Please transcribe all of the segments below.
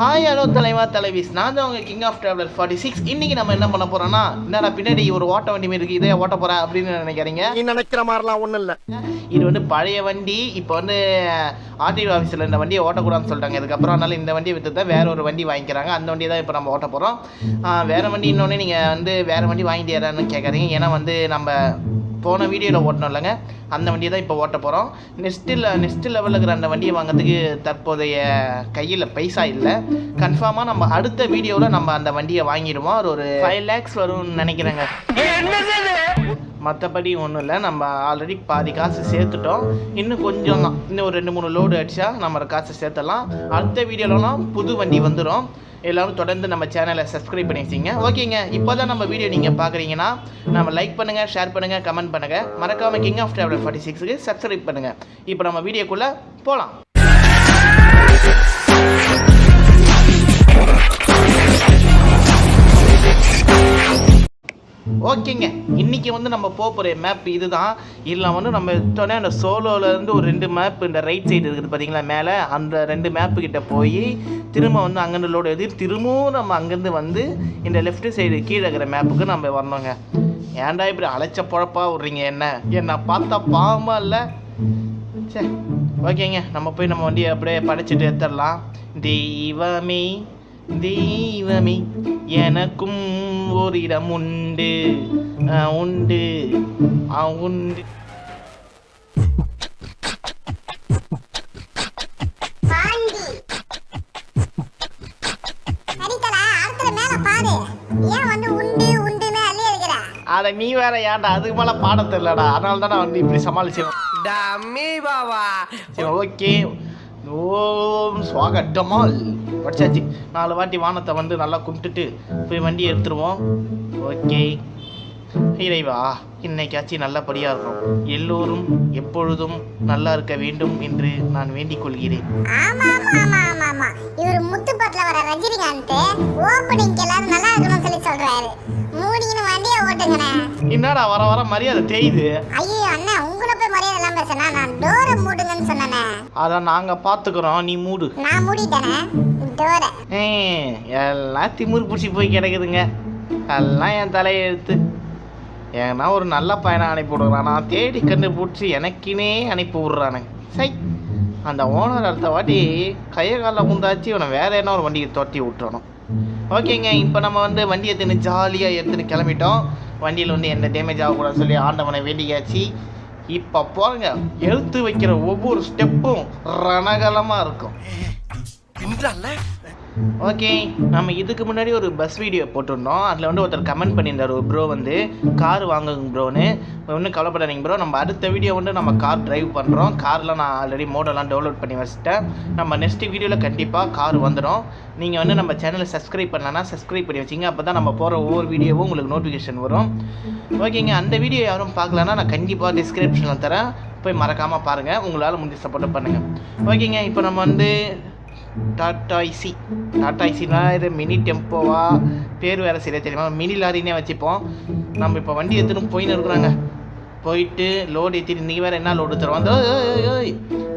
Hi hello தலைவா தலைவிஸ் நான் தான் உங்கள் king of traveller forty six இன்றைக்கி நம்ம என்ன பண்ண போகிறோம்னா என்னடா பின்னாடி ஒரு ஓட்ட வண்டி மாதிரி இருக்குது இதே ஓட்ட போகிறா அப்படின்னு நினைக்கிறீங்க நீ நினைக்கிற மாதிரிலாம் ஒண்ணும் இல்ல. இது வந்து பழைய வண்டி. இப்போ வந்து ஆர்டிஓ ஆஃபீஸில் இந்த வண்டியை ஓட்டக்கூடாதுன்னு சொல்லிட்டாங்க. இதுக்கப்புறம் அதனால இந்த வண்டியை விற்று தான் வேற ஒரு வண்டி வாங்கிக்கிறாங்க. அந்த வண்டியை தான் இப்போ நம்ம ஓட்ட போகிறோம் வேறு வண்டி இன்னொன்று நீங்கள் வந்து வேறு வண்டி வாங்கிட்டியாரான்னு கேட்காதீங்க. ஏன்னா வந்து நம்ம போன வீடியோவில் ஓட்டணும் இல்லைங்க அந்த வண்டியை தான் இப்போ ஓட்ட போகிறோம் நெக்ஸ்ட்டு நெக்ஸ்ட் லெவலில் இருக்கிற அந்த வண்டியை வாங்குறதுக்கு தற்போதைய கையில் பைசா இல்லை. கன்ஃபார்மாக நம்ம அடுத்த வீடியோவில் நம்ம அந்த வண்டியை வாங்கிடுவோம். அது ஒரு ஃபைவ் லேக்ஸ் வரும்னு நினைக்கிறேங்க. மற்றபடி ஒன்றும் இல்லை. நம்ம ஆல்ரெடி பாதி காசு சேர்த்துட்டோம். இன்னும் கொஞ்சம் தான் இன்னும் ஒரு ரெண்டு மூணு லோடு அடித்தா நம்ம காசு சேர்த்தலாம் அடுத்த வீடியோலலாம் புது வண்டி வந்துடும் எல்லாரும் தொடர்ந்து நம்ம சேனலை சப்ஸ்கிரைப் பண்ணி வச்சிங்க ஓகேங்க இப்போ தான் நம்ம வீடியோ நீங்கள் பார்க்குறீங்கன்னா நம்ம லைக் பண்ணுங்கள் ஷேர் பண்ணுங்கள் கமெண்ட் பண்ணுங்கள் மறக்காமல் கிங் ஆஃப் ட்ராவலர் ஃபார்ட்டி சிக்ஸுக்கு சப்ஸ்கிரைப் பண்ணுங்கள் இப்போ நம்ம வீடியோக்குள்ளே போகலாம் ஓகேங்க. இன்னைக்கு வந்து நம்ம போக போகிற மேப் இதுதான். இதில் வந்து நம்ம எடுத்தோடனே அந்த சோலோலேருந்து ஒரு ரெண்டு மேப் இந்த ரைட் சைடு இருக்குது பார்த்தீங்களா மேலே அந்த ரெண்டு மேப்பு கிட்ட போய் திரும்ப வந்து அங்கேருந்து லோடு எழுதி திரும்பவும் நம்ம அங்கேருந்து வந்து இந்த லெஃப்ட் சைடு கீழே இருக்கிற மேப்புக்கு நம்ம வரணுங்க. ஏன்டா இப்படி அழைச்ச பொழப்பா விட்றீங்க என்ன? என்ன பார்த்தா பாவமா இல்லை? சே ஓகேங்க. நம்ம போய் நம்ம வண்டியை அப்படியே படைச்சிட்டு எடுத்துடலாம். தெய்வமே. தெய்வமே எனக்கும் ஒரு இடம் உண்டு. உண்டு உண்டு. பாண்டி. சரித்தல அடுத்தது மேல பாரு. ஏன் வந்து உண்டு உண்டுன்னு அள்ளி அடிக்கிற? அட நீ வேற ஏன்டா? அதுக்கு மேலே பாட தெரியலடா. அதனால தான் நான் வந்து இப்படி சமாளிச்சேன். டம்மி பாபா சரி ஓகே. ஓம் ஸ்வாகட்டமால் படிச்சாச்சு. நாலு வாட்டி வானத்தை வந்து நல்லா கும்பிட்டுட்டு போய் வண்டியை எடுத்துருவோம். ஓகே. இறைவா இன்னைக்காச்சும் நல்லபடியாக இருக்கும் எல்லோரும் எப்பொழுதும் நல்லா இருக்க வேண்டும் என்று நான் வேண்டிக் கொள்கிறேன். இவர் முத்துப்பட்டில் வர ரஜினிகாந்த். ஓப்பனிங் எல்லாரும் நல்லா இருக்கணும்னு சொல்லி சொல்றாரு. மூடிங்கன்னு வண்டியை ஓட்டுங்கண்ணே. என்னடா வர வர மரியாதை தேயுது. ஐயோ அண்ணா போய் மரியாதை எல்லாம் பேசுனா நான் டோரை மூடுங்கன்னு சொன்னேனே. அதான் நாங்கள் பார்த்துக்குறோம் நீ மூடு. நான் மூடிட்டேனே. டோரை. எல்லாம் திமிரு பிடிச்சி போய் கிடக்குதுங்க. எல்லாம் என் தலையெழுத்து ஏன்னா ஒரு நல்ல பையனை அனுப்பி விடுறான். நான் தேடி கண்டுபிடிச்சி எனக்கினே அனுப்பி விட்றானுங்க சை. அந்த ஓனர் அடுத்த வாட்டி கையை காலில் முந்தாச்சு இவனை வேற என்ன ஒரு வண்டியை தொட்டி விட்டுறணும். ஓகேங்க இப்போ நம்ம வந்து வண்டியை தின்னு ஜாலியாக எடுத்துன்னு கிளம்பிட்டோம். வண்டியில் வந்து எந்த டேமேஜ் ஆகக்கூடாதுன்னு சொல்லி ஆண்டவனை வேண்டியாச்சு. இப்போ போங்க எழுத்து வைக்கிற ஒவ்வொரு ஸ்டெப்பும் ரணகலமாக இருக்கும். ஓகே நம்ம இதுக்கு முன்னாடி ஒரு பஸ் வீடியோ போட்டிருந்தோம். அதில் வந்து ஒருத்தர் கமெண்ட் பண்ணியிருந்தார். ஒரு ப்ரோ வந்து கார் வாங்குங்க ப்ரோன்னு ஒன்றும் கவலைப்படாதீங்க ப்ரோ நம்ம அடுத்த வீடியோ வந்து நம்ம கார் டிரைவ் பண்ணுறோம் கார்லாம் நான் ஆல்ரெடி மோடெல்லாம் டவுன்லோட் பண்ணி வச்சுட்டேன். நம்ம நெக்ஸ்ட் வீடியோவில் கண்டிப்பாக கார் வந்துடும் நீங்கள் வந்து நம்ம சேனலை சப்ஸ்கிரைப் பண்ணலன்னா சப்ஸ்கிரைப் பண்ணி வச்சிங்க. அப்போ தான் நம்ம போகிற ஒவ்வொரு வீடியோவும் உங்களுக்கு நோட்டிஃபிகேஷன் வரும். ஓகேங்க அந்த வீடியோ யாரும் பார்க்கலன்னா நான் கண்டிப்பாக டிஸ்கிரிப்ஷனில் தரேன். போய் மறக்காமல் பாருங்கள் உங்களால் முடிஞ்ச சப்போர்ட் பண்ணுங்கள் ஓகேங்க இப்போ நம்ம வந்து டாட்டா ஐசி இது மினி டெம்போவா. பேர் வேறு சரியா தெரியுமா மினி லாரினே வச்சுப்போம். நம்ம இப்போ வண்டி எடுத்துன்னு போயின்னு இருக்கிறாங்க. போயிட்டு லோடு ஏற்றிட்டு இன்றைக்கி வேறு என்ன லோடு தருவோம்? அந்த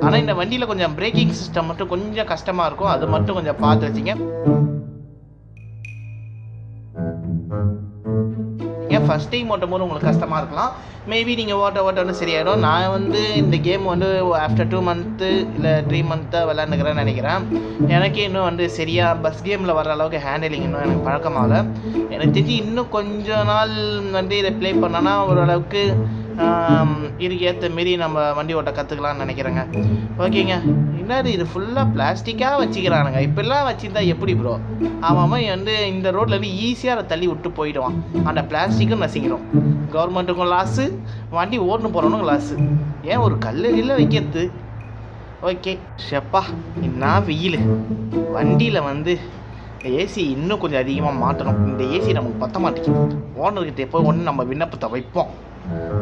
ஆனால் இந்த வண்டியில் கொஞ்சம் பிரேக்கிங் சிஸ்டம் மட்டும் கொஞ்சம் கஷ்டமாக இருக்கும். அது மட்டும் கொஞ்சம் பார்த்து வச்சுங்க. ஏன் ஃபஸ்ட் டைம் ஓட்டும் போது உங்களுக்கு கஷ்டமாக இருக்கலாம்? மேபி நீங்கள் ஓட்ட ஓட்ட வந்து சரியாயிடும். நான் வந்து இந்த கேம் வந்து ஆஃப்டர் டூ மந்த்து இல்லை த்ரீ மந்த்தாக விளாண்டுக்கிறேன்னு நினைக்கிறேன். எனக்கு இன்னும் வந்து சரியாக பஸ் கேமில் வர அளவுக்கு ஹேண்டிலிங் இன்னும் எனக்கு பழக்கமாகல எனக்கு தெரிஞ்சு இன்னும் கொஞ்ச நாள் வந்து இதை ப்ளே பண்ணோன்னா ஓரளவுக்கு இதுக்கு ஏற்ற மாரி நம்ம வண்டி ஓட்ட கற்றுக்கலாம்னு நினைக்கிறேங்க. ஓகேங்க என்னது இது ஃபுல்லாக பிளாஸ்டிக்காக வச்சுக்கிறானுங்க. இப்படிலாம் வச்சுருந்தா எப்படி ப்ரோ அவன் வந்து இந்த ரோட்லேருந்து ஈஸியாக அதை தள்ளி விட்டு போயிடுவான். அந்த பிளாஸ்டிக்கும் நசிக்கிறோம் கவர்மெண்ட்டுக்கும் லாஸு வண்டி ஓட்டுன்னு போகிறவனுக்கும் லாஸு ஏன் ஒரு கல்லறியில் வைக்கிறது? ஓகே ஷெப்பா என்ன வெயில். வண்டியில் வந்து ஏசி இன்னும் கொஞ்சம் அதிகமாக மாற்றணும் இந்த ஏசி நமக்கு பத்த மாட்டேங்குது. ஓனர்கிட்ட போய் ஒன்று நம்ம விண்ணப்பத்தை வைப்போம்.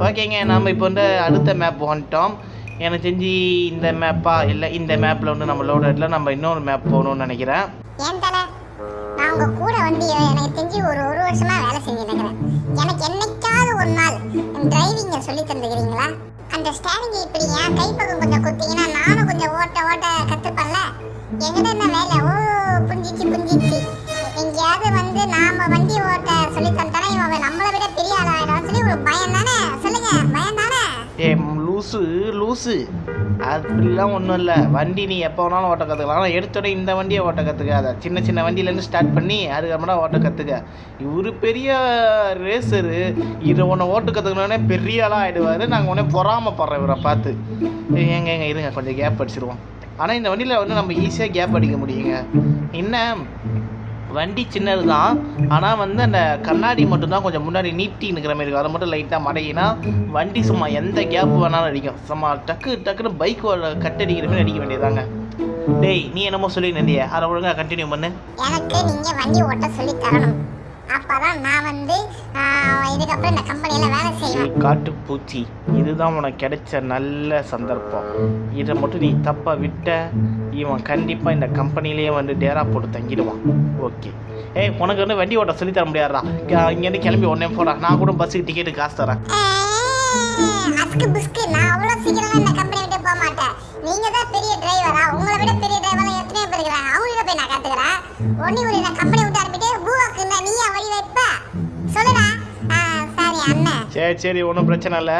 ஓகேங்க நம்ம இப்போ வந்து அடுத்த மேப் வந்துட்டோம். எனக்கு தெரிஞ்சு இந்த மேப்பா இல்லை இந்த மேப்பில் வந்து நம்ம லோட் ஆகிட்டில் நம்ம இன்னொரு மேப் போகணும்னு நினைக்கிறேன். ஏன் தலை? நான் உங்கள் கூட வந்து எனக்கு தெரிஞ்சு ஒரு ஒரு வருஷமாக வேலை செஞ்சுட்டு எனக்கு என்னைக்காவது ஒரு நாள் டிரைவிங்கை சொல்லி தந்துக்கிறீங்களா? அந்த ஸ்டேரிங்கை இப்படி என் கைப்பக்கம் கொஞ்சம் கொடுத்தீங்கன்னா நானும் கொஞ்சம் ஓட்ட ஓட்ட கற்றுப்பேன்ல எங்கிட்ட என்ன வேலை? ஓ புரிஞ்சிச்சு புரிஞ்சிச்சு. எங்கேயாவது வந்து நாம் வண்டி ஓட்ட சொல்லி தந்தானே இவன் நம்மளை விட பெரிய ஆள் ஆகிடும் சொல்லி ஒரு பயம் தானே? சொல்லுங்கள் பயம் தானே? லூஸு அப்படிலாம் ஒன்றும் இல்லை. வண்டி நீ எப்போ வேணாலும் ஓட்ட கற்றுக்கலாம் ஆனால் எடுத்தோட இந்த வண்டியை ஓட்ட கற்றுக்காத சின்ன சின்ன வண்டியிலேருந்து ஸ்டார்ட் பண்ணி அதுக்கப்புறம் ஓட்ட கற்றுக்க இவர் பெரிய ரேசரு இதை உன்னை ஓட்டு கற்றுக்கணுன்னே பெரிய ஆளாக ஆகிடுவார் நாங்கள் உடனே பொறாமப்படுறோம் இவரை பார்த்து. ஏங்க எங்கே இருங்க. கொஞ்சம் கேப் அடிச்சிருவோம். ஆனால் இந்த வண்டியில் வந்து நம்ம ஈஸியாக கேப் அடிக்க முடியுங்க. என்ன? வண்டி சின்னது தான் ஆனால் வந்து அந்த கண்ணாடி மட்டும்தான் கொஞ்சம் முன்னாடி நீட்டி நிற்கிற மாதிரி இருக்கும். அதை மட்டும் லைட்டாக மடையினா வண்டி சும்மா எந்த கேப் வேணாலும் அடிக்கும். சும்மா டக்கு டக்குன்னு பைக் கட் அடிக்கிற மாதிரி அடிக்க வேண்டியதாங்க டேய் நீ என்னமோ சொல்லி நிந்திய அதை ஒழுங்காக கண்டினியூ பண்ணு. எனக்கு நீங்கள் வண்டி ஓட்ட சொல்லி தரணும். அப்பதான் நான் வந்து இதுக்கப்புறம் இந்த கம்பெனியில வேலை செய்வேன். காட்டுப்பூச்சி இதுதான் உனக்கு கிடைச்ச நல்ல சந்தர்ப்பம். இதை மட்டும் நீ தப்பாக விட்ட இவன் கண்டிப்பாக இந்த கம்பெனிலேயே வந்து டேரா போட்டு தங்கிடுவான். ஓகே. ஏய் உனக்கு வந்து வண்டி ஓட்ட சொல்லி தர முடியாதா இங்கேருந்து கிளம்பி உடனே போடா. நான் கூட பஸ்ஸுக்கு டிக்கெட்டு காசு தரேன். அஸ்கு புஸ்கு நான் அவ்வளவு சீக்கிரம் இந்த கம்பெனி விட்டு போக மாட்டேன். நீங்க தான் பெரிய டிரைவரா உங்களை விட பெரிய டிரைவரா எத்தனையோ பேர் இருக்கிறாங்க. போய் நான் கத்துக்கிறேன். ஒன்னி ஒரு இந்த கம்பெனி விட்டு அனுப்பிட்டு பூவாக்கு இந்த நீயா வழி வைப்ப. சொல்லுடா. சாரி அண்ணன். சரி சரி ஒன்றும் பிரச்சனை இல்லை.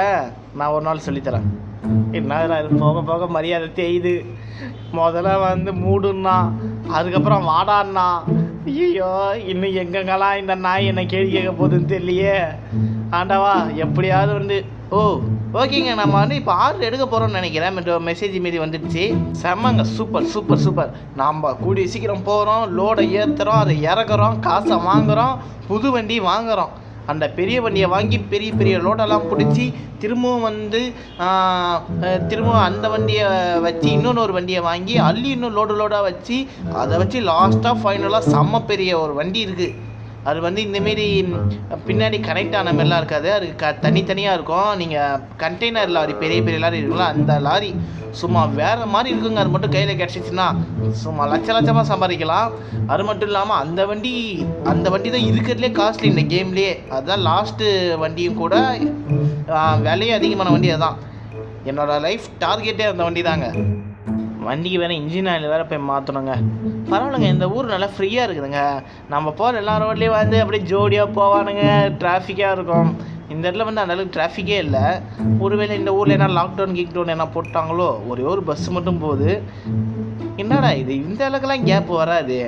நான் ஒரு நாள் சொல்லித்தரேன் என்னடா இது போக போக மரியாதை தேயுது. முதல்ல வந்து மூடுன்னா அதுக்கப்புறம் வாடான்னா ஐயோ இன்னும் எங்கெங்கெல்லாம் இந்த நாய் என்னை கேள்வி கேட்க போகுதுன்னு தெரியலையே. ஆண்டவா எப்படியாவது வந்து ஓ ஓகேங்க நம்ம வந்து இப்போ ஆர்டர் எடுக்க போகிறோம்னு நினைக்கிறேன். மெசேஜ் மீதி வந்துடுச்சு. செம்மங்க சூப்பர் சூப்பர் சூப்பர் நாம் கூடிய சீக்கிரம் போகிறோம் லோடை ஏற்றுறோம் அதை இறக்குறோம் காசை வாங்குகிறோம் புது வண்டி வாங்குகிறோம் அந்த பெரிய வண்டியை வாங்கி பெரிய பெரிய லோடெல்லாம் பிடிச்சி திரும்பவும் வந்து திரும்பவும் அந்த வண்டியை வச்சு இன்னொன்று ஒரு வண்டியை வாங்கி அள்ளி இன்னும் லோடு லோடாக வச்சு அதை வச்சு லாஸ்ட்டாக ஃபைனலாக செம்ம பெரிய ஒரு வண்டி இருக்குது அது வந்து இந்தமாரி பின்னாடி கனெக்ட் ஆன மாதிரிலாம் இருக்காது. அது க தனித்தனியாக இருக்கும். நீங்கள் கண்டெய்னர் லாரி பெரிய பெரிய லாரி இருக்குல்ல அந்த லாரி சும்மா வேறு மாதிரி இருக்குங்க. அது மட்டும் கையில் கிடச்சிச்சின்னா சும்மா லட்ச லட்சமாக சம்பாதிக்கலாம். அது மட்டும் இல்லாமல் அந்த வண்டி அந்த வண்டி தான் இருக்கிறதுலே காஸ்ட்லி இந்த கேம்லேயே அதுதான் லாஸ்ட்டு வண்டியும் கூட விலையே அதிகமான வண்டி அதுதான். என்னோடய லைஃப் டார்கெட்டே அந்த வண்டி தாங்க வண்டிக்கு வேறு இன்ஜின் ஆயில் வேறு போய் மாற்றணுங்க பரவாயில்லைங்க இந்த ஊர் நல்லா ஃப்ரீயாக இருக்குதுங்க. நம்ம போகிற எல்லா ரோட்லேயும் வந்து அப்படியே ஜோடியாக போவானுங்க டிராஃபிக்காக இருக்கும். இந்த இடத்துல வந்து அந்தளவுக்கு டிராஃபிக்கே இல்லை. ஒருவேளை இந்த ஊரில் என்ன லாக்டவுன் கீக்டவுன் என்ன போட்டாங்களோ ஒரே ஒரு பஸ் மட்டும் போகுது. என்னடா இது இந்த அளவுக்குலாம் கேப் வராது.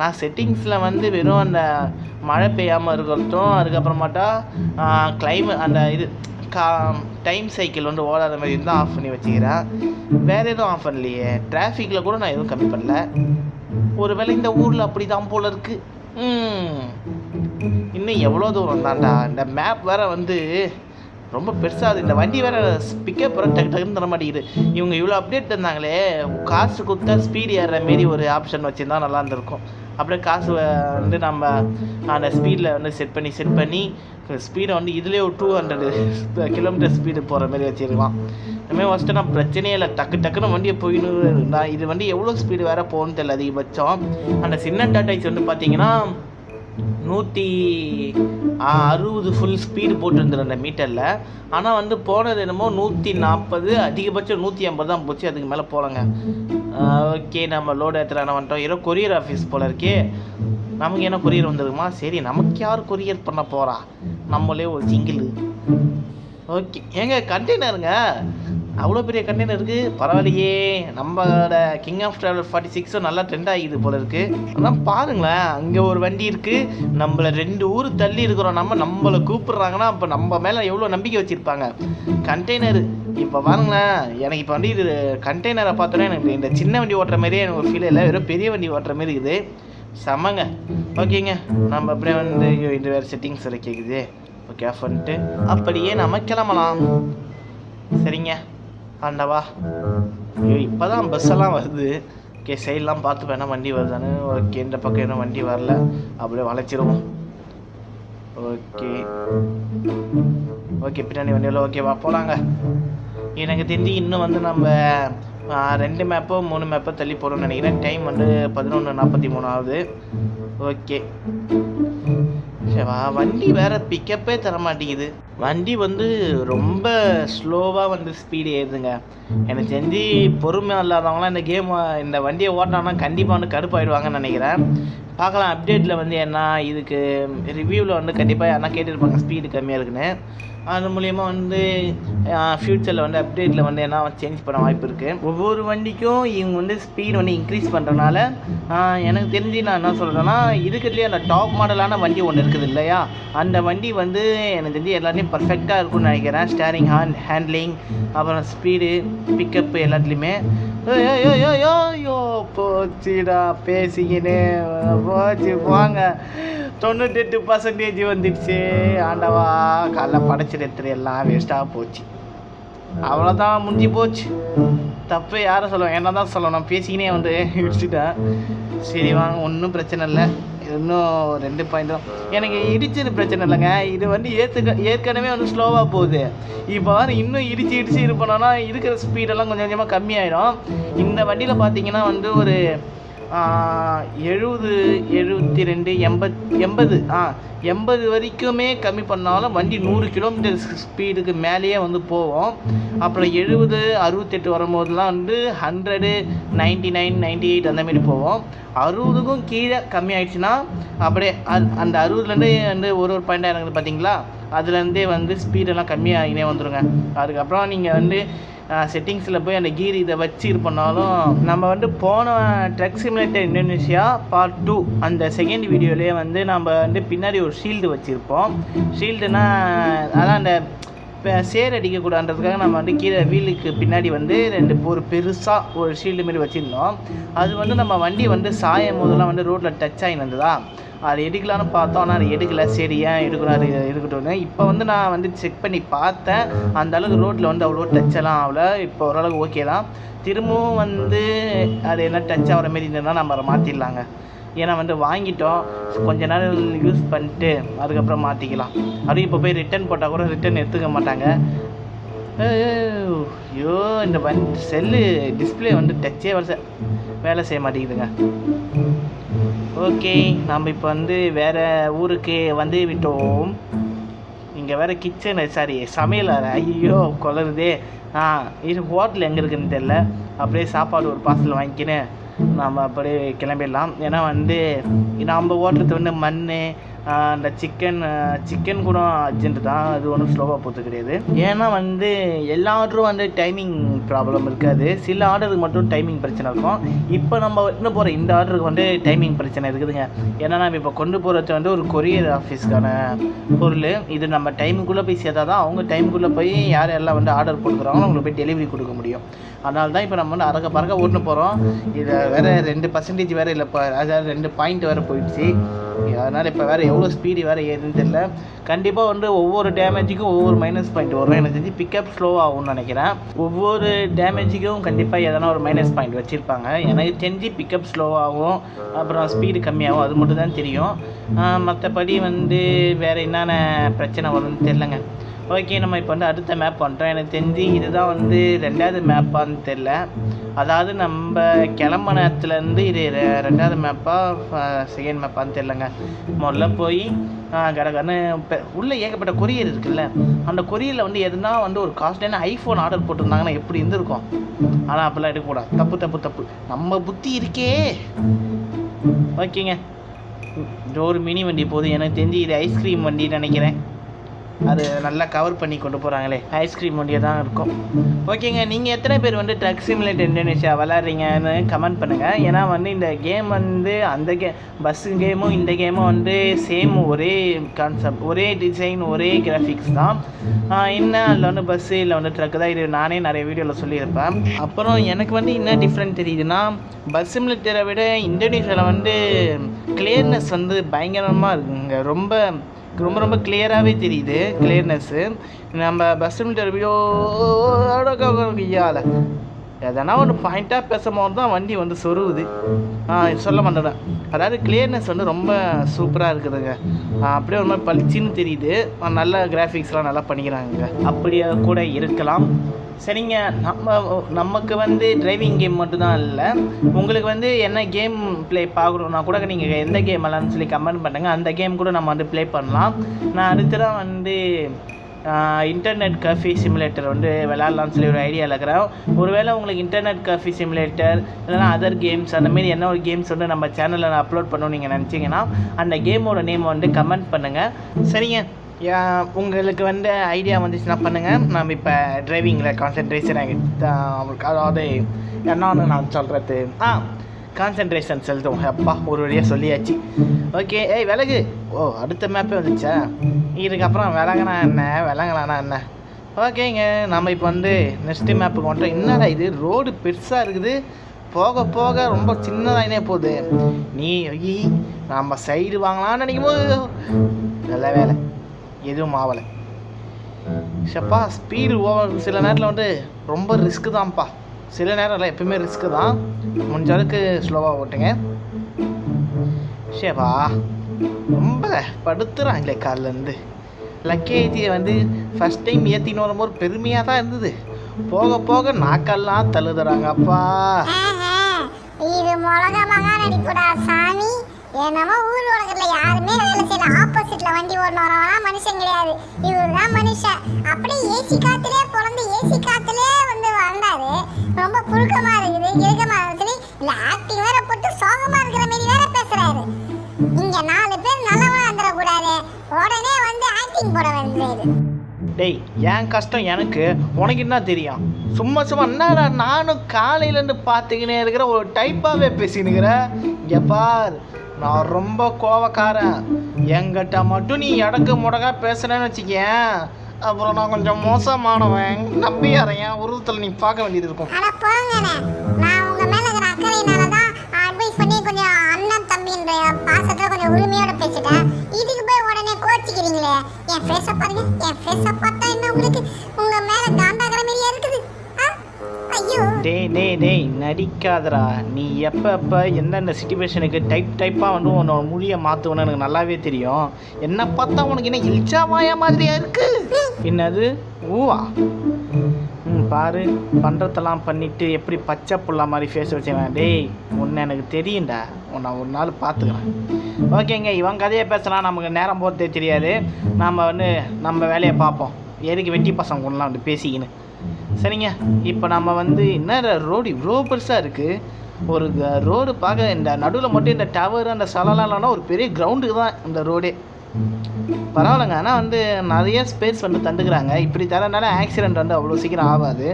நான் செட்டிங்ஸில் வந்து வெறும் அந்த மழை பெய்யாமல் இருக்கிறதும் அதுக்கப்புறமாட்டா கிளைமேட் அந்த இது கா டைம் சைக்கிள் வந்து ஓடாத மாதிரி இருந்தால் ஆஃப் பண்ணி வச்சுக்கிறேன் வேறு எதுவும் ஆஃப் பண்ணலையே. டிராஃபிக்கில் கூட நான் எதுவும் கம்மி பண்ணல. ஒருவேளை இந்த ஊரில் அப்படி தான் போல் இருக்குது இன்னும் எவ்வளோ தூரம் தான்டா இந்த மேப் வேறு வந்து ரொம்ப பெருசாகுது இந்த வண்டி வேறு பிக்கப் வர டக்கு டக்குன்னு தர மாட்டேங்குது. இவங்க இவ்வளோ அப்டேட் தந்தாங்களே. காசு கொடுத்தா ஸ்பீடு ஏறுற மாரி ஒரு ஆப்ஷன் வச்சுருந்தா நல்லா இருந்திருக்கும். அப்படியே காசு வந்து நம்ம அந்த ஸ்பீடில் வந்து செட் பண்ணி செட் பண்ணி ஸ்பீடை வந்து இதுலேயே ஒரு டூ ஹண்ட்ரட் கிலோமீட்டர் ஸ்பீடு போகிற மாதிரி வச்சுருக்கலாம். இனிமேல் ஃபஸ்ட்டு நான் பிரச்சனையே இல்லை. டக்கு டக்குன்னு வண்டியை போயின்னு நான் இது வண்டி எவ்வளோ ஸ்பீடு வேறு போகணும்னு தெரியல அதிகபட்சம். அந்த சின்ன டாட்டாக்ஸ் வந்து பார்த்தீங்கன்னா நூற்றி அறுபது ஃபுல் ஸ்பீடு போட்டுருந்துரு அந்த மீட்டரில் ஆனால் வந்து போனது என்னமோ நூற்றி நாற்பது அதிகபட்சம் நூற்றி ஐம்பது தான் போச்சு. அதுக்கு மேலே போகலங்க ஓகே நம்ம லோடு ஏற்றுறான வந்துட்டோம். ஏதோ கொரியர் ஆஃபீஸ் போல இருக்கே. நமக்கு என்ன கொரியர் வந்துருக்குமா? சரி நமக்கு யார் கொரியர் பண்ண போகிறா நம்மளே ஒரு சிங்கிள் ஓகே ஏங்க கண்டெய்னருங்க அவ்வளோ பெரிய கண்டெய்னர் இருக்குது பரவாயில்லையே. நம்மளோட கிங் ஆஃப் ட்ராவல் ஃபார்ட்டி சிக்ஸும் நல்லா ட்ரெண்ட் ஆகிது போல இருக்குது அதான் பாருங்களேன் அங்கே ஒரு வண்டி இருக்குது நம்மளை ரெண்டு ஊர் தள்ளி இருக்கிறோம். நம்ம நம்மளை கூப்பிட்றாங்கன்னா அப்போ நம்ம மேலே எவ்வளோ நம்பிக்கை வச்சுருப்பாங்க? கண்டெய்னர் இப்போ பாருங்களேன் எனக்கு இப்போ வண்டி இது கண்டெய்னரை பார்த்தோன்னே எனக்கு இந்த சின்ன வண்டி ஓட்டுற மாதிரியே எனக்கு ஒரு ஃபீல் இல்லை. வெறும் பெரிய வண்டி ஓட்டுற மாதிரி இருக்குது. செம்மங்க. ஓகேங்க. நம்ம அப்படியே வந்து ஐயோ வேறு செட்டிங்ஸ் வேறு கேட்குது ஓகே ஆஃப் பண்ணிட்டு அப்படியே நம்ம கிளம்பலாம். சரிங்க. ஆண்டவா. ஐயோ இப்போ தான் பஸ்ஸெல்லாம் வருது. ஓகே சைட்லாம் பார்த்து வேணா வண்டி வருதான்னு. ஓகே இந்த பக்கம் இன்னும் வண்டி வரல. அப்படியே வளைச்சிருவோம். ஓகே ஓகே பின்னாடி வண்டியில் ஓகேவா போகலாங்க எனக்கு தெரிஞ்சு இன்னும் வந்து நம்ம ரெண்டு மேப்போ மூணு மேப்போ தள்ளி போகிறோம்னு நினைக்கிறேன். டைம் வந்து பதினொன்று நாற்பத்தி மூணு ஆகுது. ஓகே ஓகேவா? வண்டி வேறு பிக்கப்பே தர மாட்டேங்குது வண்டி வந்து ரொம்ப ஸ்லோவாக வந்து ஸ்பீடு ஏறுதுங்க. எனக்கு தெரிஞ்சு பொறுமை இல்லாதவங்களாம் இந்த கேம் இந்த வண்டியை ஓட்டினாங்கன்னா கண்டிப்பாக வந்து கடுப்பாயிடுவாங்கன்னு நினைக்கிறேன். பார்க்கலாம். அப்டேட்டில் வந்து என்ன இதுக்கு ரிவ்யூவில் வந்து கண்டிப்பாக யாரா கேட்டிருப்பாங்க ஸ்பீடு கம்மியாக இருக்குன்னு. அது மூலயமா வந்து ஃப்யூச்சரில் வந்து அப்டேட்டில் வந்து என்ன சேஞ்ச் பண்ண வாய்ப்பு இருக்குது ஒவ்வொரு வண்டிக்கும் இவங்க வந்து ஸ்பீடு வந்து இன்க்ரீஸ் பண்ணுறனால எனக்கு தெரிஞ்சு நான் என்ன சொல்கிறேன்னா இருக்கிறதுலே அந்த டாப் மாடலான வண்டி ஒன்று இருக்குது இல்லையா? அந்த வண்டி வந்து எனக்கு தெரிஞ்சு எல்லாத்தையும் பர்ஃபெக்டாக இருக்கும்னு நினைக்கிறேன். ஸ்டேரிங் ஹேண்ட் ஹேண்ட்லிங் அப்புறம் ஸ்பீடு பிக்கப்பு எல்லாத்துலேயுமே. ஐயோ போச்சுடா பேசிக்கினே போச்சு போங்க. தொண்ணூத்தெட்டு பர்சன்டேஜ் வந்துடுச்சு. ஆண்டவா காலைல படைச்சிட்டு எல்லாம் வேஸ்ட்டாக போச்சு. அவ்வளோதான் முடிஞ்சு போச்சு. தப்பு யாரை சொல்லுவேன் என்ன தான் சொல்லணும் பேசிக்கினே வந்து இடிச்சுட்டேன். சரி வாங்க ஒன்றும் பிரச்சனை இல்லை. இன்னும் ரெண்டு பாயிண்ட் தான். எனக்கு இடிச்சது பிரச்சனை இல்லைங்க. இது வந்து ஏற்றுக்க ஏற்கனவே வந்து ஸ்லோவாக போகுது. இப்போ வந்து இன்னும் இடிச்சு இடிச்சு இது பண்ணோன்னா இருக்கிற ஸ்பீடெல்லாம் கொஞ்சம் கொஞ்சமாக கம்மியாயிடும் இந்த வண்டியில் பார்த்தீங்கன்னா வந்து ஒரு எழுபது எழுபத்தி ரெண்டு எண்பத் எண்பது ஆ எண்பது வரைக்குமே கம்மி பண்ணாலும் வண்டி நூறு கிலோமீட்டர் ஸ்பீடுக்கு மேலேயே வந்து போவோம். அப்புறம் எழுபது அறுபத்தெட்டு வரும்போதெல்லாம் வந்து hundred ninety nine ninety eight அந்தமாரி போவோம். அறுபதுக்கும் கீழே கம்மி ஆயிடுச்சுன்னா அப்படியே அந் அந்த அறுபதுலேருந்தே வந்து ஒரு ஒரு பாயிண்ட் இறங்குது பார்த்தீங்களா அதுலேருந்தே வந்து ஸ்பீடெல்லாம் கம்மியாகினே வந்துடுங்க அதுக்கப்புறம் நீங்கள் வந்து செட்டிங்ஸில் போய் அந்த கீர் இதை வச்சு இது பண்ணாலும் நம்ம வந்து போன truck simulator Indonesia part two அந்த செகண்ட் வீடியோலேயே வந்து நம்ம வந்து பின்னாடி ஒரு ஷீல்டு வச்சுருப்போம். ஷீல்டுனா அதான் அந்த இப்போ சேர் அடிக்கக்கூடாதுன்றதுக்காக நம்ம வந்து கீழே வீலுக்கு பின்னாடி வந்து ரெண்டு ஒரு பெருசாக ஒரு ஷீல்டு மாரி வச்சுருந்தோம். அது வந்து நம்ம வண்டி வந்து சாயும் போதெல்லாம் வந்து ரோட்டில் டச் ஆகி இருந்ததா? அது எடுக்கலான்னு பார்த்தோம். ஆனால் அது எடுக்கல. சரி ஏன் எடுக்கிறாரு எடுக்கட்டும் இப்போ வந்து நான் வந்து செக் பண்ணி பார்த்தேன். அந்த அளவுக்கு ரோட்டில் வந்து அவ்வளோ டச் எல்லாம் ஆகல. இப்போ ஓரளவுக்கு ஓகே தான். திரும்பவும் வந்து அது என்ன டச் ஆகிற மாரி இருந்ததுன்னா நம்ம அதை மாற்றிடலாங்க ஏன்னா வந்து வாங்கிட்டோம். கொஞ்ச நேரம் யூஸ் பண்ணிட்டு அதுக்கப்புறம் மாற்றிக்கலாம் அதுவும் இப்போ போய் ரிட்டர்ன் போட்டால் கூட ரிட்டர்ன் எடுத்துக்க மாட்டாங்க. ஐயோ இந்த வண் செல்லு டிஸ்பிளே வந்து டச்சே வேலை வேலை செய்ய மாட்டேங்குதுங்க. ஓகே நம்ம இப்போ வந்து வேறு ஊருக்கு வந்து விட்டோம். இங்கே வேறு கிச்சனு சாரி சமையல் ஐயோ குளருதே ஆ இது ஹோட்டல் எங்கே இருக்குன்னு தெரில அப்படியே சாப்பாடு ஒரு பார்சல் வாங்கிக்கின்னு நம்ம அப்படியே கிளம்பிடலாம். ஏன்னா வந்து நம்ம ஓட்டுறது வந்து மண் அந்த சிக்கன் சிக்கன் கூட அர்ஜென்ட் தான். அது ஒன்றும் ஸ்லோவாக போகிறது கிடையாது. ஏன்னா வந்து எல்லா ஆர்டரும் வந்து டைமிங் ப்ராப்ளம் இருக்காது. சில ஆர்டருக்கு மட்டும் டைமிங் பிரச்சனை இருக்கும். இப்போ நம்ம இன்னும் போகிற இந்த ஆர்டருக்கு வந்து டைமிங் பிரச்சனை இருக்குதுங்க. ஏன்னா நம்ம இப்போ கொண்டு போகிறது வந்து ஒரு கொரியர் ஆஃபீஸ்க்கான பொருள். இது நம்ம டைமுக்குள்ளே போய் சேர்த்தா தான் அவங்க டைமுக்குள்ளே போய் யார் எல்லாம் வந்து ஆர்டர் கொடுக்குறாங்களோ அவங்களுக்கு போய் டெலிவரி கொடுக்க முடியும். அதனால தான் இப்போ நம்ம வந்து அறக்க பறக்க ஓட்டுன்னு போகிறோம் இதை வேறு ரெண்டு பர்சன்டேஜ் வேறு இல்லை இப்போ அதாவது ரெண்டு பாயிண்ட் வேறு போயிடுச்சு. அதனால் இப்போ வேறு எவ்வளோ ஸ்பீடு வேறு ஏதுன்னு தெரியல. கண்டிப்பாக வந்து ஒவ்வொரு டேமேஜுக்கும் ஒவ்வொரு மைனஸ் பாயிண்ட் வரும். எனக்கு தெரிஞ்சு பிக்கப் ஸ்லோ ஆகும்னு நினைக்கிறேன். ஒவ்வொரு டேமேஜுக்கும் கண்டிப்பாக எதனா ஒரு மைனஸ் பாயிண்ட் வச்சுருப்பாங்க. எனக்கு தெரிஞ்சு பிக்கப் ஸ்லோ ஆகும். அப்புறம் ஸ்பீடு கம்மியாகும். அது மட்டும் தான் தெரியும் மற்றபடி வந்து வேறு என்னென்ன பிரச்சனை வரும்னு தெரிலங்க ஓகே நம்ம இப்போ வந்து அடுத்த மேப் பண்ணுறோம் எனக்கு தெரிஞ்சு இதுதான் வந்து ரெண்டாவது மேப்பான்னு தெரில அதாவது நம்ம கிளம்புனத்துலேருந்து இது ரெ- ரெண்டாவது மேப்பாக செகண்ட் மேப்பான்னு தெரிலங்க முதல்ல போய் கடகன்னு இப்போ உள்ளே ஏகப்பட்ட கொரியர் இருக்குல்ல அந்த கொரியரில் வந்து எதுனா வந்து ஒரு காஸ்ட்லியான ஐஃபோன் ஆர்டர் போட்டிருந்தாங்கன்னா எப்படி இருந்திருக்கும்? ஆனால் அப்போல்லாம் எடுக்கக்கூடாது தப்பு தப்பு தப்பு. நம்ம புத்தி இருக்கே. ஓகேங்க. இது ஒரு மினி வண்டி போகுது. எனக்கு தெரிஞ்சு இது ஐஸ்கிரீம் வண்டின்னு நினைக்கிறேன். அது நல்லா கவர் பண்ணி கொண்டு போகிறாங்களே ஐஸ்கிரீம் வண்டியாக தான் இருக்கும். ஓகேங்க நீங்கள் எத்தனை பேர் வந்து ட்ரக் சிமுலேட் இந்தோனேஷியா விளாட்றீங்கன்னு கமெண்ட் பண்ணுங்கள் ஏன்னா வந்து இந்த கேம் வந்து அந்த கே பஸ்ஸு கேமும் இந்த கேமும் வந்து சேம் ஒரே கான்செப்ட் ஒரே டிசைன் ஒரே கிராஃபிக்ஸ் தான். என்ன அதில் வந்து பஸ்ஸு இல்லை வந்து ட்ரக் தான். இது நானே நிறைய வீடியோவில் சொல்லியிருப்பேன். அப்புறம் எனக்கு வந்து என்ன டிஃப்ரெண்ட் தெரியுதுன்னா பஸ் சிமுலேட்டரை விட இந்தோனேஷியாவில் வந்து கிளியர்னஸ் வந்து பயங்கரமாக இருக்குங்க. ரொம்ப ரொம்ப ரொம்ப கிளியராகவே தெரியுது கிளியர்னஸ்ஸு நம்ம பஸ் மீட்டர் வீடியோ ஐயால எதனா ஒரு பாயிண்ட்டாக பேசும்போது தான் வண்டி வந்து சொருகுது. ஆ சொல்ல மாட்டேன் அதாவது கிளியர்னஸ் வந்து ரொம்ப சூப்பராக இருக்குதுங்க. அப்படியே ஒரு மாதிரி பளிச்சுன்னு தெரியுது. நல்ல கிராஃபிக்ஸ்லாம் நல்லா பண்ணிக்கிறாங்க அப்படியே கூட இருக்கலாம். சரிங்க நம்ம நமக்கு வந்து டிரைவிங் கேம் மட்டும்தான் இல்லை. உங்களுக்கு வந்து என்ன கேம் ப்ளே பார்க்கணுன்னா கூட நீங்கள் எந்த கேம் எல்லாம்னு சொல்லி கமெண்ட் பண்ணுங்கள் அந்த கேம் கூட நம்ம வந்து ப்ளே பண்ணலாம். நான் அடுத்ததான் வந்து இன்டர்நெட் கஃபி சிமுலேட்டர் வந்து விளாட்லான்னு சொல்லி ஒரு ஐடியாவில் இருக்கிறேன் ஒருவேளை உங்களுக்கு இன்டர்நெட் கஃபி சிமுலேட்டர் இல்லைனா அதர் கேம்ஸ் அந்த மாதிரி என்ன ஒரு கேம்ஸ் வந்து நம்ம சேனலில் அப்லோட் பண்ணணும்னு நீங்கள் நினச்சிங்கன்னா அந்த கேமோட நேமை வந்து கமெண்ட் பண்ணுங்கள் சரிங்க. உங்களுக்கு வந்து ஐடியா வந்துச்சுன்னா பண்ணுங்கள் நம்ம இப்போ டிரைவிங்கில் கான்சென்ட்ரேஷன் ஆகிட்டு அதாவது என்னன்னு நான் சொல்கிறது ஆ கான்சென்ட்ரேஷன் செலுத்தும் அப்பா ஒரு வழியாக சொல்லியாச்சு. ஓகே ஏய் விலகு. ஓ அடுத்த மேப்பே வந்துச்சா இதுக்கப்புறம் விலகுனா என்ன? விலங்கலானா என்ன? ஓகேங்க நம்ம இப்போ வந்து நெக்ஸ்ட் மேப்புக்கு வந்துட்டோம். என்னடா இது? ரோடு பெருசாக இருக்குது. போக போக ரொம்ப சின்னதாகினே போகுது. நீ ஐயி நம்ம சைடு வாங்கலாம்னு நினைக்கும் போது நல்ல வேலை. எதுவும் ஆகலை ஷப்பா ஸ்பீடு ஓவர் சில நேரத்தில் வந்து ரொம்ப ரிஸ்க்கு தான்ப்பா. சில நேரம் இல்லை எப்பவுமே ரிஸ்க்கு தான். முடிஞ்ச அளவுக்கு ஸ்லோவாக ஓட்டுங்க. ஷேப்பா ரொம்ப படுத்துறாங்களே காலிலேருந்து லக்கேஜியை வந்து ஃபஸ்ட் டைம் ஏற்றின்னு வரும்போது பெருமையாக தான் இருந்தது. போக போக நாக்கெல்லாம் தழுதுறாங்க அப்பா. இது மிளகா மகா நடிப்புடா சாமி. என்னமோ ஊர் உலகத்துல யாருமே வேலை செய்யல. ஆப்போசிட்ல வண்டி ஓடணும் மனுஷன் கிடையாது. இவருதான் மனுஷன். அப்படியே ஏசி காத்துலயே பிறந்து டேய் என் கஷ்டம் எனக்கு உனக்கு என்ன தெரியும்? சும்மா சும்மா என்னடா நானும் காலையிலேருந்து பார்த்துக்கினே இருக்கிற ஒரு டைப்பாகவே பேசினுக்கிறேன் இங்கே பார் நான் ரொம்ப கோவக்காரன். என்கிட்ட மட்டும் நீ இடக்கு முடக்கா பேசுகிறேன்னு வச்சுக்கேன். அப்புறம் நான் கொஞ்சம் மோசமானவன். நம்பி அறையன் உருவத்தில் நீ பார்க்க வேண்டியது இருக்கும். அட்வைஸ் பண்ணி கொஞ்சம் அண்ணன் தம்பின்ற கொஞ்சம் உரிமையோட பேசிட்டேன். இதுக்கு போய் உடனே கோச்சிக்கிறீங்களே என் ஃபேஸ பாருங்க. என் ஃபேஸ பார்த்தா என்ன உங்களுக்கு? உங்க மேல காண்டாகிற மாதிரியா இருக்குது? டேய் டேய் டேய் நடிக்காதடா. நீ எப்போ எப்போ எந்தெந்த சுச்சுவேஷனுக்கு டைப் டைப்பாக வந்து உன்னோட மொழியை மாற்றுவேன்னு எனக்கு நல்லாவே தெரியும். என்ன பார்த்தா உனக்கு என்ன இல்ச்சாவாயா மாதிரியா இருக்கு? என்னது? ஊவா? பாரு பண்ணுறதெல்லாம் பண்ணிட்டு எப்படி பச்சை புள்ள மாதிரி ஃபேஸ் வச்சுவேன் டேய் உன்னை எனக்கு தெரியும்டா. உன்னை ஒரு நாள் பார்த்துக்கிறேன். ஓகேங்க இவன் கதையை பேசலாம் நமக்கு நேரம் போகிறதே தெரியாது. நாம் வந்து நம்ம வேலையை பார்ப்போம். எதுக்கு வெட்டி பசங்க கொள்ளலாம் வந்து பேசிக்கின்னு. சரிங்க இப்போ நம்ம வந்து என்ன ரோடு இவ்வளோ பெருசாக இருக்குது ஒரு ரோடு பார்க்க இந்த நடுவில் மட்டும் இந்த டவர் அந்த சலலாம் இல்லைன்னா ஒரு பெரிய கிரவுண்டுக்கு தான் இந்த ரோடே பரவாயில்லைங்க. ஆனால் வந்து நிறைய ஸ்பேஸ் வந்து தந்துக்கிறாங்க. இப்படி தரனால ஆக்சிடெண்ட் வந்து அவ்வளோ சீக்கிரம் ஆகாது.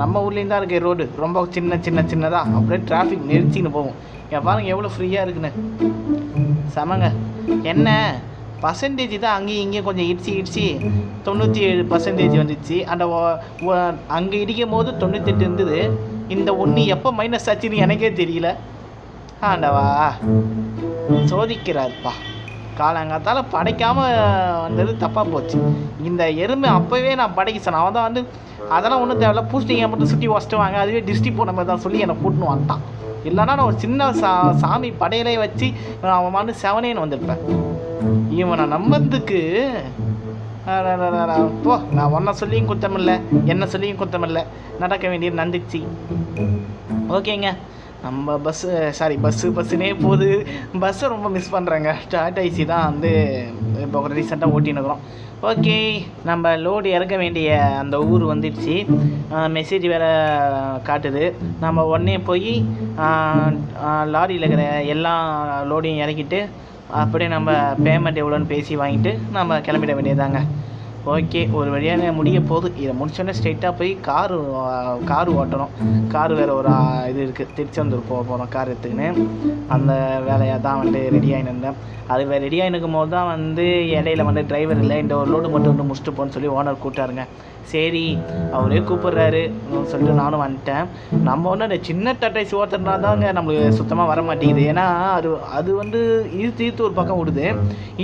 நம்ம ஊர்லேயும் தான் இருக்க ரோடு ரொம்ப சின்ன சின்ன சின்னதாக அப்படியே டிராஃபிக் நெரிச்சின்னு போகும். என் பாருங்க எவ்வளோ ஃப்ரீயாக இருக்குன்னு. செமங்க. என்ன? பர்சன்டேஜ் தான் அங்கேயும் இங்கேயும் கொஞ்சம் இடிச்சு இடிச்சு தொண்ணூற்றி ஏழு பர்சன்டேஜ் வந்துச்சு. அந்த அங்கே இடிக்கும் போது தொண்ணூத்தெட்டு இருந்தது. இந்த ஒன்று எப்போ மைனஸ் ஆச்சுன்னு எனக்கே தெரியல. ஆண்டவா. சோதிக்கிறாருப்பா. காலங்காத்தால் படைக்காமல் வந்தது தப்பாக போச்சு. இந்த எருமை அப்போவே நான் படைக்க சொன்னேன். அவன் தான் வந்து அதெல்லாம் ஒன்றும் தேவையில்ல. பூஸ்டிங்க மட்டும் சுற்றி வச்சுட்டு வாங்க. அதுவே டிஸ்டி போன மாதிரி தான் சொல்லி என்னை கூட்டின்னு வந்துட்டான். இல்லைன்னா நான் ஒரு சின்ன சா சாமி படையிலே வச்சு அவன் வந்து செவனேன்னு வந்திருப்பேன். இவனை நம்புறதுக்கு போ. நான் ஒன்றை சொல்லியும் குத்தமில்லை. என்ன சொல்லியும் குத்தமில்லை. நடக்க வேண்டியது நந்துச்சு ஓகேங்க. நம்ம பஸ்ஸு சாரி பஸ்ஸு பஸ்ஸுனே போகுது. பஸ்ஸை ரொம்ப மிஸ் பண்ணுறேங்க டாடா ஐசி தான் வந்து இப்போ ரீசெண்டாக ஓட்டின்னு இருக்கிறோம். ஓகே நம்ம லோடு இறக்க வேண்டிய அந்த ஊர் வந்துடுச்சு. மெசேஜ் வேறு காட்டுது. நம்ம உடனே போய் லாரியில் இருக்கிற எல்லா லோடையும் இறக்கிட்டு அப்படியே நம்ம பேமெண்ட் எவ்வளோன்னு பேசி வாங்கிட்டு நம்ம கிளம்பிட வேண்டியதாங்க ஓகே ஒரு வழியாக முடிய போகுது. இதை முடிச்சோடனே ஸ்ட்ரெயிட்டாக போய் காரு கார் ஓட்டணும். கார் வேறு ஒரு இது இருக்குது திருச்செந்தூர் போக போகிறோம் கார் எடுத்துக்கின்னு. அந்த வேலையாக தான் வந்து ரெடி ஆகினிருந்தேன் அது ரெடி ஆகினுக்கும் போது தான் வந்து இடையில வந்து டிரைவர் இல்லை இந்த ஒரு லோடு மட்டும் வந்து முடிச்சுட்டு போன்னு சொல்லி ஓனர் கூப்பிட்டாருங்க. சரி அவரே கூப்பிட்றாரு சொல்லிட்டு நானும் வந்துட்டேன். நம்ம ஒன்று அந்த சின்ன டட்டைஸ் ஓட்டுறதுனா தாங்க நம்மளுக்கு சுத்தமாக வர மாட்டேங்குது. ஏன்னா அது அது வந்து இது இழுத்து ஒரு பக்கம் விடுது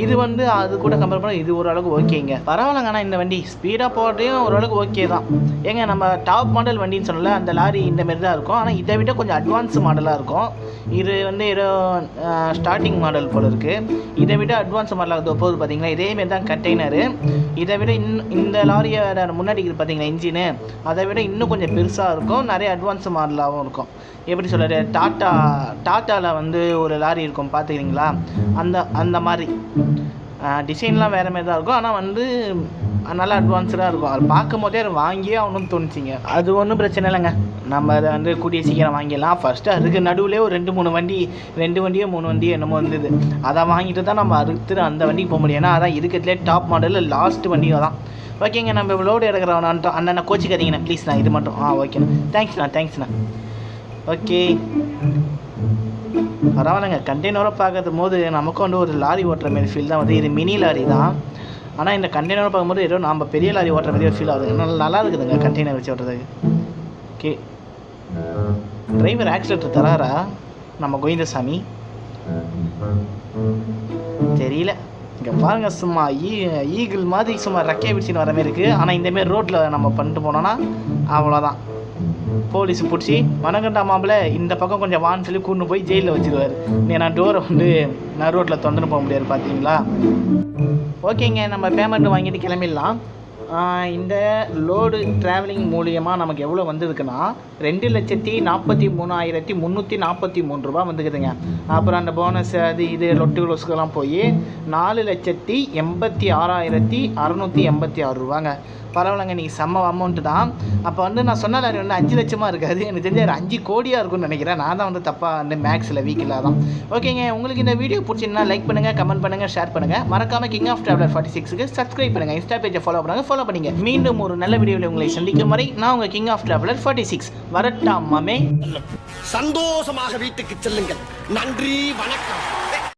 இது வந்து அது கூட கம்பேர் பண்ண இது ஓரளவுக்கு ஓகேங்க பரவாயில்லங்க ஆனால் இந்த வண்டி ஸ்பீடாக போகிறதையும் ஓரளவுக்கு ஓகே தான். ஏங்க நம்ம டாப் மாடல் வண்டின்னு சொல்லல அந்த லாரி இந்த மாதிரி தான் இருக்கும். ஆனால் இதை விட கொஞ்சம் அட்வான்ஸ் மாடலாக இருக்கும். இது வந்து ஏதோ ஸ்டார்டிங் மாடல் போல் இருக்குது இதை விட அட்வான்ஸ் மாடலாக போகுது பார்த்தீங்களா இதேமாரி தான் கண்டெய்னரு. இதை விட இன் இந்த லாரியோட முன்னாடி இருக்குது பார்த்தீங்களா இன்ஜினு அதை விட இன்னும் கொஞ்சம் பெருசாக இருக்கும். நிறைய அட்வான்ஸ் மாடலாகவும் இருக்கும். எப்படி சொல்கிறது டாட்டா டாட்டாவில் வந்து ஒரு லாரி இருக்கும் பார்த்துக்கிறீங்களா அந்த அந்த மாதிரி. டிசைன்லாம் வேறு மாதிரி தான் இருக்கும். ஆனால் வந்து நல்லா அட்வான்ஸ்டாக இருக்கும். அது பார்க்கும் போதே அது வாங்கியே ஆகணும்னு தோணுச்சிங்க. அது ஒன்றும் பிரச்சனை இல்லைங்க. நம்ம அதை வந்து கூடிய சீக்கிரம் வாங்கிடலாம். ஃபஸ்ட்டு அதுக்கு நடுவில் ஒரு ரெண்டு மூணு வண்டி ரெண்டு வண்டியோ மூணு வண்டியோ என்னமோ இருந்தது. அதை வாங்கிட்டு தான் நம்ம அறுத்துட்டு அந்த வண்டிக்கு போக முடியும். ஏன்னா அதான் இருக்கிறதுலே டாப் மாடலில் லாஸ்ட் வண்டியோ தான் ஓகேங்க நம்ம லோடு எடுக்கிறவனான்ட்டு அண்ணனை கோச்சிக்காதீங்கண்ணா. ப்ளீஸ்ண்ணா இது மட்டும் ஆ ஓகேண்ணா தேங்க்ஸ்ண்ணா தேங்க்ஸ்ண்ணா ஓகே பரவாயில்லைங்க. கண்டெய்னரை பார்க்கறது போது நமக்கும் வந்து ஒரு லாரி ஓட்டுற மாதிரி ஃபீல் தான் வந்து இது மினி லாரி தான். ஆனால் இந்த கண்டெய்னரை பார்க்கும்போது ஏதோ நம்ம பெரிய லாரி ஓட்டுற மாதிரி ஃபீல் ஆகுது. நல்லா நல்லா இருக்குதுங்க கண்டெய்னர் வச்சு ஓட்டுறதுக்கு. ஓகே டிரைவர் ஆக்சிலேட்டர் தராரா? நம்ம கோவிந்தசாமி? தெரியல. இங்கே பாருங்க சும்மா ஈ ஈகிள் மாதிரி சும்மா ரெக்கையை பிடிச்சின்னு வர மாதிரி இருக்குது ஆனால் இந்தமாரி ரோட்டில் நம்ம பண்ணிட்டு போனோன்னா அவ்வளோதான் போலீஸ் பிடிச்சி மனகண்டா மாப்பிள்ள இந்த பக்கம் கொஞ்சம் வான்னு சொல்லி கூண்டு போய் ஜெயிலில் வச்சிருவாரு. நீ நான் டோரை வந்து நான் ரோட்டில் தொந்தரவு போக முடியாது பார்த்தீங்களா ஓகேங்க நம்ம பேமெண்ட் வாங்கிட்டு கிளம்பிடலாம். இந்த லோடு ட்ராவலிங் மூலியமாக நமக்கு எவ்வளோ வந்ததுக்குன்னா ரெண்டு லட்சத்தி நாற்பத்தி மூணாயிரத்தி முந்நூற்றி நாற்பத்தி மூணு ரூபா வந்துக்குதுங்க அப்புறம் அந்த போனஸ் அது இது லொட்டு லொஸ்க்கெல்லாம் போய் நாலு லட்சத்தி எண்பத்தி ஆறாயிரத்தி அறநூற்றி எண்பத்தி ஆறு ரூபாங்க. பரவாயில்லங்க நீங்கள் செம்ம அமௌண்ட்டு தான். அப்போ வந்து நான் சொன்ன லாரி வந்து அஞ்சு லட்சமாக இருக்காது. எனக்கு தெரிஞ்ச ஒரு அஞ்சு கோடியாக இருக்கும்னு நினைக்கிறேன். நான் தான் வந்து தப்பாக வந்து மேக்ஸில் வீக்கில் தான். ஓகேங்க உங்களுக்கு இந்த வீடியோ பிடிச்சிங்கன்னா லைக் பண்ணுங்கள் கமெண்ட் பண்ணுங்கள் ஷேர் பண்ணுங்கள் மறக்காமல் கிங் ஆஃப் ட்ராவலர் ஃபார்ட்டி சிக்ஸுக்கு சப்ஸ்கிரைப் பண்ணுங்கள் இன்ஸ்டா பேஜை ஃபாலோ பண்ணுங்கள் ஃபாலோ பண்ணிங்க. மீண்டும் ஒரு நல்ல வீடியோவில் உங்களை சந்திக்கும் வரை நான் உங்கள் king of traveller forty six வரட்டாமாமே சந்தோஷமாக வீட்டுக்கு செல்லுங்கள். நன்றி வணக்கம்.